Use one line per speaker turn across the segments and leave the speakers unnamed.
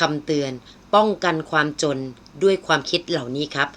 คำเตือน ป้องกันความจนด้วยความคิดเหล่านี้ครับ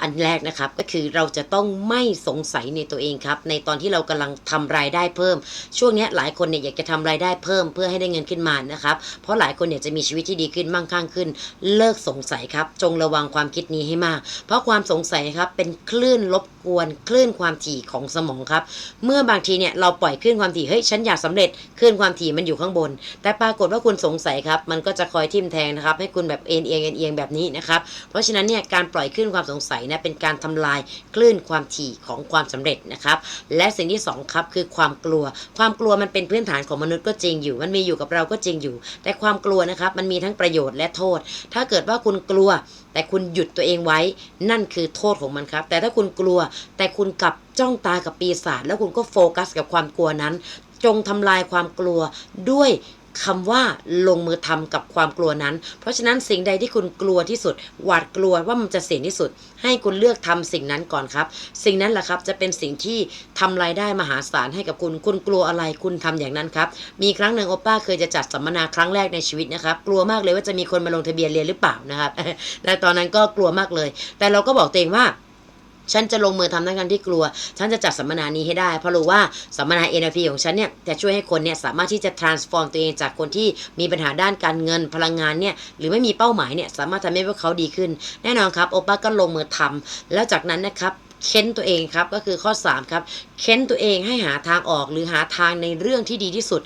อันแรกนะครับก็คือเราจะต้องไม่สงสัยในตัวเองครับ ในตอนที่เรากำลังทำรายได้เพิ่ม ช่วงนี้หลายคนเนี่ยอยากจะทำรายได้เพิ่มเพื่อให้ได้เงินขึ้นมานะครับเพราะหลายคนเนี่ยจะมีชีวิตที่ดีขึ้นมั่งคั่งขึ้น เลิกสงสัยครับ จงระวังความคิดนี้ให้มาก เพราะความสงสัยครับเป็นคลื่นรบกวนคลื่นความถี่ของสมองครับ เมื่อบางทีเนี่ยเราปล่อยคลื่นความถี่เฮ้ยฉันอยากสำเร็จคลื่นความถี่มันอยู่ข้างบน แต่ปรากฏว่าคุณสงสัยครับ มันก็จะคอยทิ่มแทงนะครับ ให้คุณแบบเอ็นเอียงเอ็นเอียงแบบนี้นะครับเพราะฉะนั้นเนี่ยการปล่อยคลื่นความสงสัยนะเป็นการทำลายคลื่นความถี่ของความสำเร็จนะครับ และสิ่งที่สองครับคือความกลัว ความกลัวมันเป็นพื้นฐานของมนุษย์ก็จริงอยู่ มันมีอยู่กับเราก็จริงอยู่ แต่ความกลัวนะครับมันมีทั้งประโยชน์และโทษ ถ้าเกิดว่าคุณกลัว แต่คุณหยุดตัวเองไว้ นั่นคือโทษของมันครับ แต่ถ้าคุณกลัว แต่คุณกลับจ้องตากับปีศาจแล้วคุณก็โฟกัสกับความกลัวนั้น จงทำลายความกลัวด้วย คำว่าลงมือทำกับความกลัวนั้น เพราะฉะนั้นสิ่งใดที่คุณกลัวที่สุด หวาดกลัวว่ามันจะเสี่ยงที่สุด ให้คุณเลือกทำสิ่งนั้นก่อนครับ สิ่งนั้นแหละครับจะเป็นสิ่งที่ทำรายได้มหาศาลให้กับคุณ คุณกลัวอะไรคุณทำอย่างนั้นครับ มีครั้งหนึ่งโอป้าเคยจะจัดสัมมนาครั้งแรกในชีวิตนะครับ กลัวมากเลยว่าจะมีคนมาลงทะเบียนเรียนหรือเปล่านะครับในตอนนั้นก็กลัวมากเลย แต่เราก็บอกตัวเองว่า ฉันจะลงมือทำทั้งการที่กลัว ฉันจะจัดสัมมนานี้ให้ได้ เพราะรู้ว่าสัมมนา NLP ของฉันเนี่ยจะช่วยให้คนเนี่ยสามารถที่จะ transform ตัวเองจากคนที่มีปัญหาด้านการเงินพลังงานเนี่ยหรือไม่มีเป้าหมายเนี่ยสามารถทำให้พวกเขาดีขึ้น แน่นอนครับโอป้าก็ลงมือทำแล้วจากนั้นนะครับเค้นตัวเองครับก็คือข้อ 3 ครับ เค้นตัวเองให้หาทางออกหรือหาทางในเรื่องที่ดีที่สุด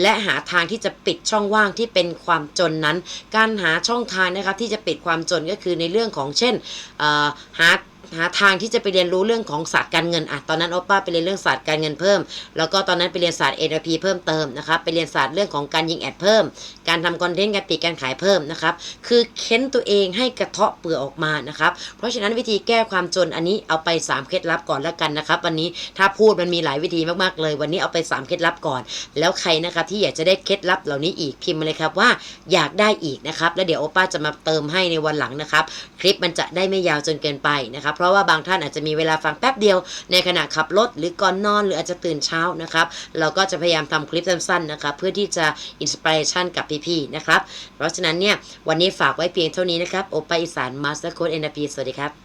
และหาทางที่จะปิดช่องว่างที่เป็นความจนนั้น การหาช่องทางนะครับที่จะปิดความจนก็คือในเรื่องของเช่นอ่อหา หาทางที่จะไปเรียนรู้เรื่องของศาสตร์การเงินอะตอนนั้นโอป้าไปเรียนเรื่องศาสตร์การเงินเพิ่ม แล้วก็ตอนนั้นไปเรียนศาสตร์ NLP เพิ่มเติมนะครับไปเรียนศาสตร์เรื่องของการยิงแอดเพิ่ม การทำคอนเทนต์การปิดการขายเพิ่มนะครับคือเค้นตัวเองให้กระเทาะเปลือกออกมานะครับเพราะฉะนั้นวิธีแก้ความจนอันนี้เอาไป 3 เคล็ดลับก่อนแล้วกันนะครับ วันนี้ถ้าพูดมันมีหลายวิธีมากๆเลย วันนี้เอาไป 3 เคล็ดลับก่อน แล้วใครนะครับที่อยากจะได้เคล็ดลับเหล่านี้อีกพิมพ์มาเลยครับว่าอยากได้อีกนะครับแล้วเดี๋ยวโอป้าจะมาเติมให้ในวันหลังนะครับคลิปมันจะได้ไม่ยาวจนเกินไปนะครับเพราะว่าบางท่านอาจจะมีเวลาฟังแป๊บเดียว ในขณะขับรถหรือก่อนนอนหรืออาจจะตื่นเช้านะครับเราก็จะพยายามทำคลิปสั้นๆนะครับเพื่อที่จะอินสปิเรชันกับพี่ๆนะครับเพราะฉะนั้นเนี่ยวันนี้ฝากไว้เพียงเท่านี้นะครับโอป้าอีสานมาสเตอร์โค้ดเอ็นพีสวัสดีครับ